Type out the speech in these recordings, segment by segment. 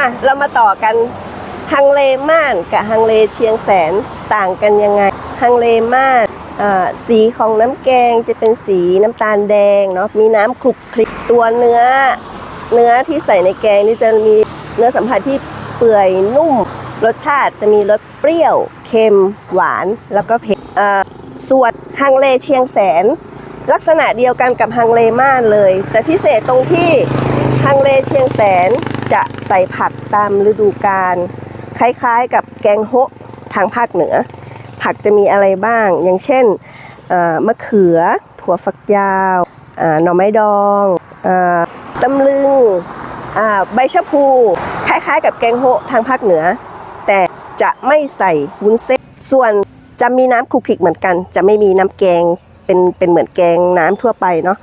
มาเรามาต่อกันฮังเลม่านกับฮังเลเชียงแสนต่างกันยังไงฮังเลม่านสีของน้ำแกงจะเป็นสีน้ำตาลแดงเนาะมีน้ำคลุกคลิกตัวเนื้อ เนื้อที่ใส่ในแกงนี่จะมีเนื้อสัมผัสที่เปื่อยนุ่ม รสชาติจะมีรสเปรี้ยวเค็มหวานแล้วก็เผ็ดส่วนฮังเลเชียงแสน ลักษณะเดียวกันกับฮังเลม่านเลย แต่พิเศษตรงที่ฮังเลเชียงแสน ใส่ผักตามฤดูกาลคล้ายๆกับแกงโฮะทางภาคเหนือ ผักจะมีอะไรบ้าง อย่างเช่นมะเขือ ถั่วฝักยาวหน่อไม้ดองอตำลึงใบชะพู คล้ายๆ กับแกงโฮะทางภาคเหนือ แต่จะไม่ใส่วุ้นเส้นส่วนจะมีน้ำคลุกคลิกเหมือนกัน จะไม่มีน้ำแกงเป็นเป็นเหมือนแกงน้ำทั่วไปเนาะ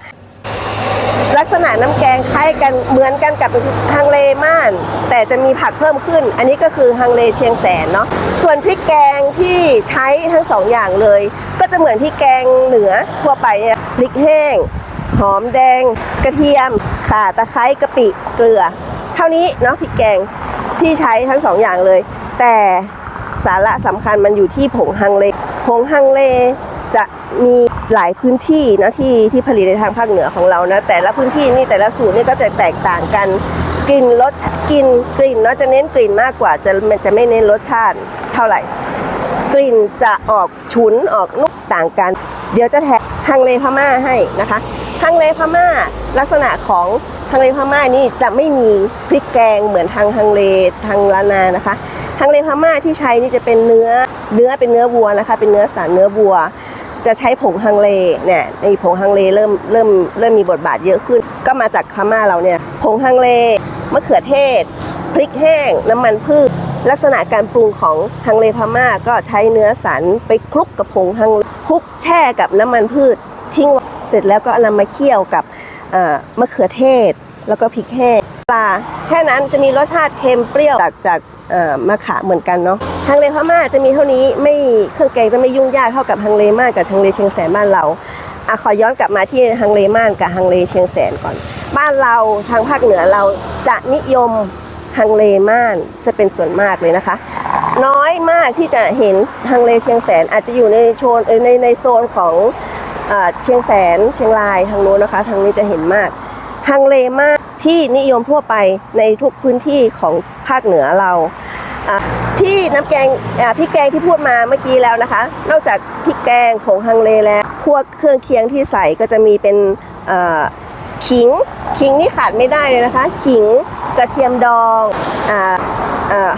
ลักษณะน้ำแกงคล้ายกันเหมือนกันกับฮังเลม่าน แต่จะมีผักเพิ่มขึ้น อันนี้ก็คือฮังเลเชียงแสนเนาะส่วนพริกแกงที่ใช้ทั้งสองอย่างเลย ก็จะเหมือนพริกแกงเหนือทั่วไปพริกแห้ง หอมแดง กระเทียมข่าตะไคร้กะปิเกลือ เท่านี้เนาะพริกแกงที่ใช้ทั้งสองอย่างเลย แต่สาระสำคัญมันอยู่ที่ผงฮังเลผงฮังเล มีหลายพื้นที่นะที่ที่ผลิตในทางภาคเหนือของเรานะแต่ละพื้นที่นี่แต่ละสูตรนี่ก็จะแตกต่างกันกลิ่นรสกลิ่นกลิ่นเนาะจะเน้นกลิ่นมากกว่าจะมันจะไม่เน้นรสชาติเท่าไหร่ กลิ่นจะออกฉุนออกนุ่มต่างกัน เดี๋ยวจะแถมฮังเลพม่าให้นะคะฮังเลพม่าลักษณะของฮังเลพม่านี่จะไม่มีพริกแกงเหมือนทางฮังเลทางลานานะคะฮังเลพม่าที่ใช้นี่จะเป็นเนื้อเนื้อเป็นเนื้อวัวนะคะ เป็นเนื้อสารเนื้อวัว จะใช้ผงฮังเลเนี่ยในผงฮังเลเริ่มเริ่มเริ่มมีบทบาทเยอะขึ้น ก็มาจากพม่าเราเนี่ยผงฮังเลมะเขือเทศ พริกแห้ง น้ำมันพืช ลักษณะการปรุงของฮังเลพม่าก็ใช้เนื้อสันไปคลุกกับผงฮังเลคลุกแช่กับน้ำมันพืช ทิ้งเสร็จแล้วก็นำมาเคี่ยวกับมะเขือเทศ แล้วก็พริกแห้งปลาแค่นั้นจะมีรสชาติเค็มเปรี้ยวจากจากมะขามเหมือนกันเนาะ ฮังเลพม่าจะมีเท่านี้ไม่เครื่องแกงจะไม่ยุ่งยากเท่ากับฮังเลม่านกับฮังเลเชียงแสนบ้านเราอะขอย้อนกลับมาที่ฮังเลม่านกับฮังเลเชียงแสนก่อน บ้านเราทางภาคเหนือเราจะนิยมฮังเลม่านจะเป็นส่วนมากเลยนะคะ น้อยมากที่จะเห็นฮังเลเชียงแสนอาจจะอยู่ในโซนในในโซนของเอ่อเชียงแสนเชียงรายทางโน้นนะคะ ทางนี้จะเห็นมากฮังเลมากที่นิยมทั่วไปในทุกพื้นที่ของภาคเหนือเรา ที่น้ำแกงพริกแกงที่พูดมาเมื่อกี้แล้วนะคะ นอกจากพริกแกงผงฮังเลแล้ว พวกเครื่องเคียงที่ใส่ก็จะมีเป็นขิง ขิงนี่ขาดไม่ได้เลยนะคะ ขิงกระเทียมดองอ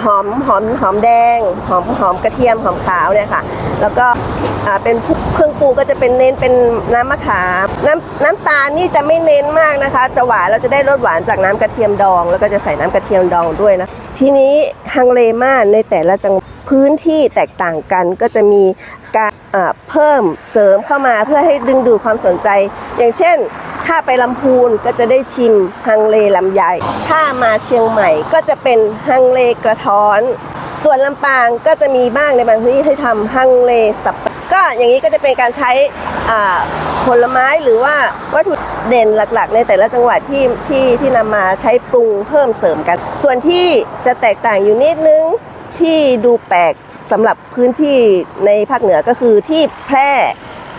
หอมหอมหอมแดง หอมหอมกระเทียมหอมขาวเนี่ยค่ะ แล้วก็เป็นเครื่องปรุงก็จะเป็นเน้นเป็นน้ำมะขามน้ำน้ำตาลนี่จะไม่เน้นมากนะคะ จะหวานเราจะได้รสหวานจากน้ำกระเทียมดอง แล้วก็จะใส่น้ำกระเทียมดองด้วยนะทีนี้ฮังเลมานในแต่ละจังพื้นที่แตกต่างกันก็จะมีการเพิ่มเสริมเข้ามาเพื่อให้ดึงดูดความสนใจ อย่างเช่น ถ้าไปลำพูนก็จะได้ชิมฮังเลลำไย ถ้ามาเชียงใหม่ก็จะเป็นฮังเลกระท้อน ส่วนลำปางก็จะมีบ้างในบางพื้นที่ให้ทำฮังเลสับก็อย่างนี้ก็จะเป็นการใช้ผลไม้หรือว่าวัตถุเด่นหลักๆ ในแต่ละจังหวัดที่ที่ที่นำมาใช้ปรุงเพิ่มเสริมกัน ส่วนที่จะแตกต่างอยู่นิดนึงที่ดูแปลกสำหรับพื้นที่ในภาคเหนือก็คือที่แพร่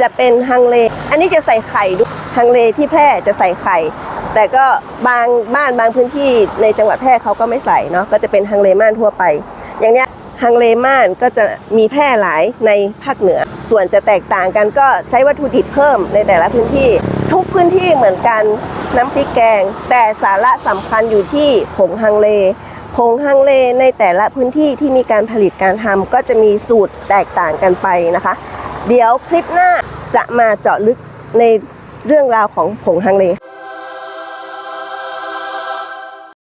จะเป็นฮังเล อันนี้จะใส่ไข่ด้วย ฮังเลที่แพร่จะใส่ไข่ แต่ก็บางบ้านบางพื้นที่ในจังหวัดแพร่เขาก็ไม่ใส่เนาะก็จะเป็นฮังเลม่านทั่วไป อย่างเนี้ยฮังเลม่านก็จะมีแพร่หลายในภาคเหนือ ส่วนจะแตกต่างกันก็ใช้วัตถุดิบเพิ่มในแต่ละพื้นที่ ทุกพื้นที่เหมือนกันน้ำพริกแกง แต่สาระสำคัญอยู่ที่ผงฮังเลผงฮังเลในแต่ละพื้นที่ที่มีการผลิตการทำก็จะมีสูตรแตกต่างกันไปนะคะ เดี๋ยวคลิปหน้าจะมาเจาะลึกใน เรื่องราวของผงฮังเล